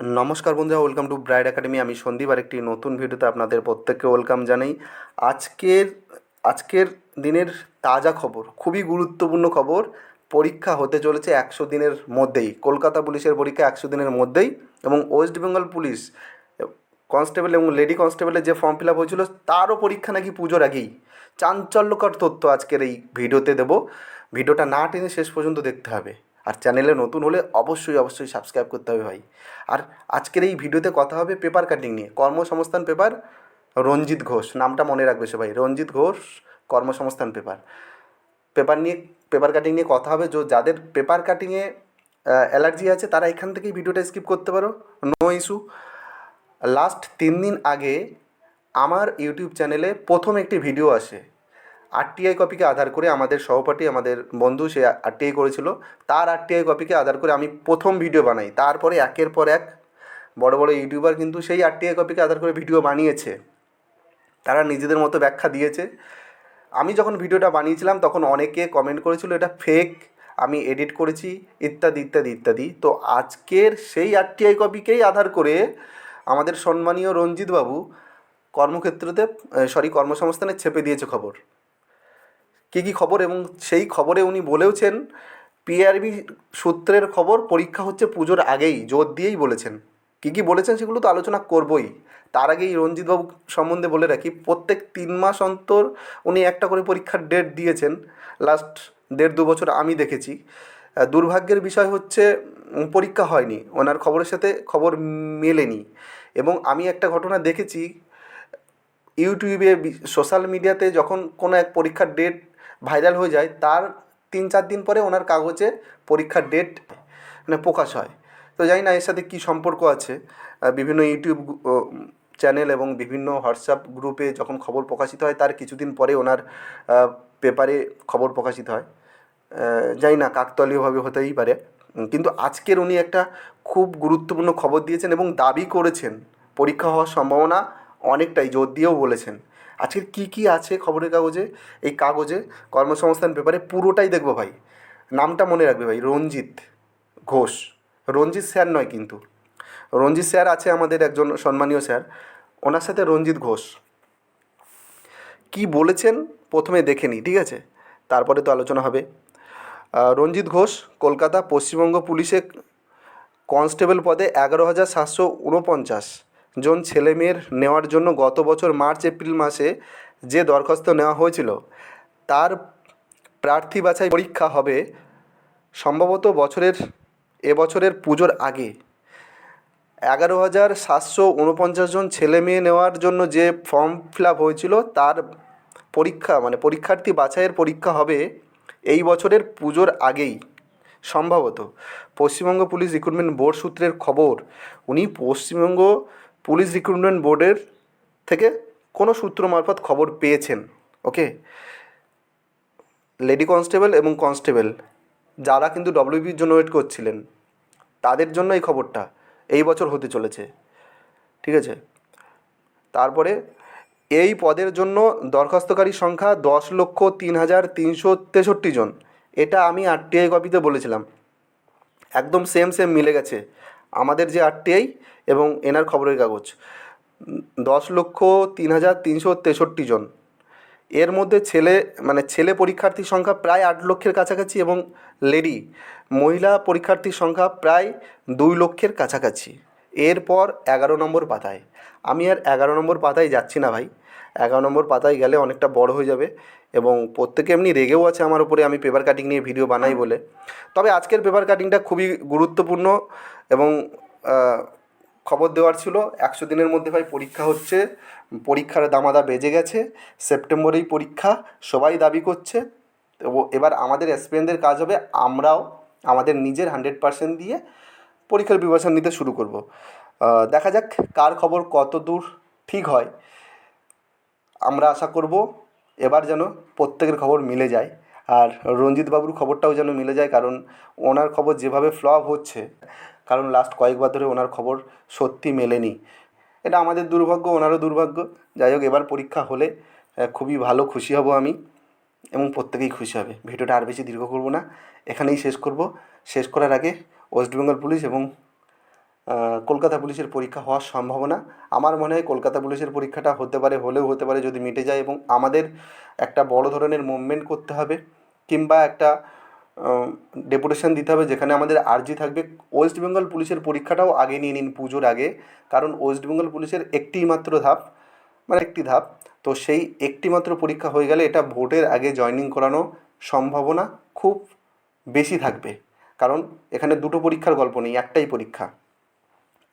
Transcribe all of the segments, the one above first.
নমস্কার বন্ধুরা welcome to bride academy আমি সন্দীপ আর একটি নতুন ভিডিওতে আপনাদের প্রত্যেককে ওয়েলকাম জানাই। আজকের আজকের দিনের তাজা খবর, খুবই গুরুত্বপূর্ণ খবর, পরীক্ষা হতে চলেছে একশো দিনের মধ্যেই, কলকাতা পুলিশের পরীক্ষা একশো দিনের মধ্যেই এবং ওয়েস্ট বেঙ্গল পুলিশ কনস্টেবল এবং লেডি কনস্টেবলের যে ফর্ম ফিল আপ হয়েছিল, তারও পরীক্ষা নাকি পুজোর আগেই। চাঞ্চল্যকর তথ্য আজকের এই ভিডিওতে দেবো। ভিডিওটা না টেনে শেষ পর্যন্ত দেখতে হবে। আর চ্যানেলে নতুন হলে অবশ্যই অবশ্যই সাবস্ক্রাইব করতে হবে ভাই। আর আজকের এই ভিডিওতে কথা হবে পেপার কাটিং নিয়ে। কর্মসংস্থান পেপার রঞ্জিত ঘোষ। নামটা মনে রাখবে সবাই। রঞ্জিত ঘোষ, কর্মসংস্থান পেপার পেপার নিয়ে পেপার কাটিং নিয়ে কথা হবে। যাদের পেপার কাটিংয়ে অ্যালার্জি আছে, তারা এখান থেকেই ভিডিওটা স্কিপ করতে পারো। নো ইস্যু লাস্ট তিন দিন আগে আমার ইউটিউব চ্যানেলে প্রথম একটি ভিডিও আসে। আরটিআই কপিকে আধার করে আমাদের সহপাঠী, আমাদের বন্ধু, সে আরটিআই করেছিল। তার আরটিআই কপিকে আধার করে আমি প্রথম ভিডিও বানাই। তারপরে একের পর এক বড় বড় ইউটিউবার কিন্তু সেই আরটিআই কপিকে আধার করে ভিডিও বানিয়েছে। তারা নিজেদের মতো ব্যাখ্যা দিয়েছে। আমি যখন ভিডিওটা বানিয়েছিলাম, তখন অনেকে কমেন্ট করেছিল, এটা ফেক আমি এডিট করেছি, ইত্যাদি ইত্যাদি ইত্যাদি। তো আজকের সেই আরটিআই কপিকেই আধার করে আমাদের সম্মানীয় রঞ্জিতবাবু কর্মক্ষেত্রতে সরি কর্মসংস্থানে ছেপে দিয়েছে খবর। কী কী খবর এবং সেই খবরে উনি বলেওছেন পিআরবি সূত্রের খবর পরীক্ষা হচ্ছে পুজোর আগেই, জোর দিয়েই বলেছেন। কী কী বলেছেন সেগুলো তো আলোচনা করবই। তার আগেই রঞ্জিতবাবু সম্বন্ধে বলে রাখি, প্রত্যেক তিন মাস অন্তর উনি একটা করে পরীক্ষার ডেট দিয়েছেন। লাস্ট দেড় দু বছর আমি দেখেছি। দুর্ভাগ্যের বিষয় হচ্ছে পরীক্ষা হয়নি। ওনার খবরের সাথে খবর মেলেনি। এবং আমি একটা ঘটনা দেখেছি, ইউটিউবে সোশ্যাল মিডিয়াতে যখন কোনো এক পরীক্ষার ডেট ভাইরাল হয়ে যায়, তার তিন চার দিন পরে ওনার কাগজে পরীক্ষার ডেট মানে প্রকাশ হয়। তো জানি না এর সাথে কী সম্পর্ক আছে। বিভিন্ন ইউটিউব চ্যানেল এবং বিভিন্ন হোয়াটসঅ্যাপ গ্রুপে যখন খবর প্রকাশিত হয়, তার কিছুদিন পরে ওনার পেপারে খবর প্রকাশিত হয়। জানি না কাকতলীয়ভাবে হতেই পারে। কিন্তু আজকের উনি একটা খুব গুরুত্বপূর্ণ খবর দিয়েছেন এবং দাবি করেছেন। পরীক্ষা হওয়ার সম্ভাবনা অনেকটাই, জোর দিয়েও বলেছেন। আজকের কী কী আছে খবরের কাগজে? এই কাগজে কর্মসংস্থান পেপারে পুরোটাই দেখব ভাই। নামটা মনে রাখবে ভাই, রঞ্জিত ঘোষ। রঞ্জিত স্যার নয় কিন্তু। রঞ্জিত স্যার আছে আমাদের একজন সম্মানীয় স্যার। ওনার সাথে রঞ্জিত ঘোষ। কি বলেছেন? প্রথমে দেখে নিই, ঠিক আছে? তারপরে তো আলোচনা হবে। রঞ্জিত ঘোষ, কলকাতা পশ্চিমবঙ্গ পুলিশে কনস্টেবল পদে এগারো হাজার সাতশো উনপঞ্চাশ জন ছেলেমেয়ের নেওয়ার জন্য গত বছর মার্চ, এপ্রিল মাসে যে দরখাস্ত নেওয়া হয়েছিল, তার প্রার্থী বাছাই পরীক্ষা হবে সম্ভবত বছরের এবছরের পুজোর আগে। এগারো হাজার সাতশো উনপঞ্চাশ জন ছেলে মেয়ে নেওয়ার জন্য যে ফর্ম ফিল আপ হয়েছিল, তার পরীক্ষা মানে পরীক্ষার্থী বাছাইয়ের পরীক্ষা হবে এই বছরের পুজোর আগেই, সম্ভবত। পশ্চিমবঙ্গ পুলিশ রিক্রুটমেন্ট বোর্ড সূত্রের খবর, উনি পশ্চিমবঙ্গ পুলিশ রিক্রুটমেন্ট বোর্ডের থেকে কোনো সূত্র মারফত খবর পেয়েছেন, ওকে? লেডি কনস্টেবল এবং কনস্টেবল, যারা কিন্তু ডব্লিউবির জন্য ওয়েট করছিলেন, তাদের জন্য এই খবরটা এই বছর হতে চলেছে, ঠিক আছে? তারপরে, এই পদের জন্য দরখাস্তকারী সংখ্যা দশ লক্ষ তিন হাজার তিনশো তেষট্টি জন, এটা আমি আরটিআই কপিতে বলেছিলাম, একদম সেম সেম মিলে গেছে। আমাদের যে আরটিআই এবং এনার খবরের কাগজ, দশ লক্ষ তিন হাজার তিনশো তেষট্টি জন। এর মধ্যে ছেলে মানে ছেলে পরীক্ষার্থীর সংখ্যা প্রায় আট লক্ষের কাছাকাছি এবং লেডি মহিলা পরীক্ষার্থীর সংখ্যা প্রায় দুই লক্ষের কাছাকাছি। এরপর এগারো নম্বর পাতায়। আমি আর এগারো নম্বর পাতায় যাচ্ছি না ভাই। এগারো নম্বর পাতায় গেলে অনেকটা বড় হয়ে যাবে এবং প্রত্যেকে এমনি রেগেও আছে আমার উপরে, আমি পেপার কাটিং নিয়ে ভিডিও বানাই বলে। তবে আজকের পেপার কাটিংটা খুবই গুরুত্বপূর্ণ এবং খবর দেওয়ার ছিল। একশো দিনের মধ্যে ভাই পরীক্ষা হচ্ছে, পরীক্ষার দামাদা বেজে গেছে, সেপ্টেম্বরেই পরীক্ষা, সবাই দাবি করছে। এবার আমাদের এসপিএনদের কাজ হবে, আমরাও আমাদের নিজের হান্ড্রেড পার্সেন্ট দিয়ে পরীক্ষার বিবেচনা নিতে শুরু করব। দেখা যাক কার খবর কত দূর ঠিক হয়। আমরা আশা করব এবার যেন প্রত্যেকের খবর মিলে যায় আর রঞ্জিত বাবুর খবরটাও যেন মিলে যায়, কারণ ওনার খবর যেভাবে ফ্লপ হচ্ছে, কারণ লাস্ট কয়েকবার ধরে ওনার খবর সত্যি মেলেনি। এটা আমাদের দুর্ভাগ্য, ওনারও দুর্ভাগ্য। যাই হোক, এবার পরীক্ষা হলে খুবই ভালো খুশি হব আমি এবং প্রত্যেকেই খুশি হবে। ভিডিওটা আর বেশি দীর্ঘ করব না, এখানেই শেষ করব। শেষ করার আগে ওয়েস্ট বেঙ্গল পুলিশ এবং কলকাতা পুলিশের পরীক্ষা হওয়ার সম্ভাবনা। আমার মনে হয় কলকাতা পুলিশের পরীক্ষাটা হতে পারে, হলেও হতে পারে যদি মিটে যায় এবং আমাদের একটা বড় ধরনের মুভমেন্ট করতে হবে কিংবা একটা ডেপুটেশন দিতে হবে যেখানে আমাদের আর্জি থাকবে। ওয়েস্ট বেঙ্গল পুলিশের পরীক্ষাটাও আগে নিয়ে নিন পুজোর আগে, কারণ ওয়েস্ট বেঙ্গল পুলিশের একটিই মাত্র ধাপ মানে একটি ধাপ, তো সেই একটি মাত্র পরীক্ষা হয়ে গেলে এটা ভোটের আগে জয়েনিং করানো সম্ভাবনা খুব বেশি থাকবে। কারণ এখানে দুটো পরীক্ষার গল্প নেই, একটাই পরীক্ষা।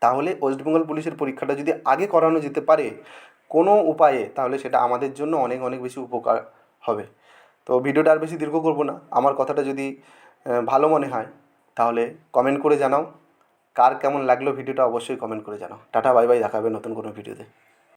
তাহলে ওয়েস্ট বেঙ্গল পুলিশের পরীক্ষাটা যদি আগে করানো যেতে পারে, কোনো উপায়ে তাহলে সেটা আমাদের জন্য অনেক অনেক বেশি উপকার হবে। তো ভিডিওটা আর বেশি দীর্ঘ করব না, আমার কথাটা যদি ভালো মনে হয়, তাহলে কমেন্ট করে জানাও। কার কেমন লাগল ভিডিওটা অবশ্যই কমেন্ট করে জানাও। টাটা, বাই বাই, দেখাবে নতুন কোনো ভিডিওতে।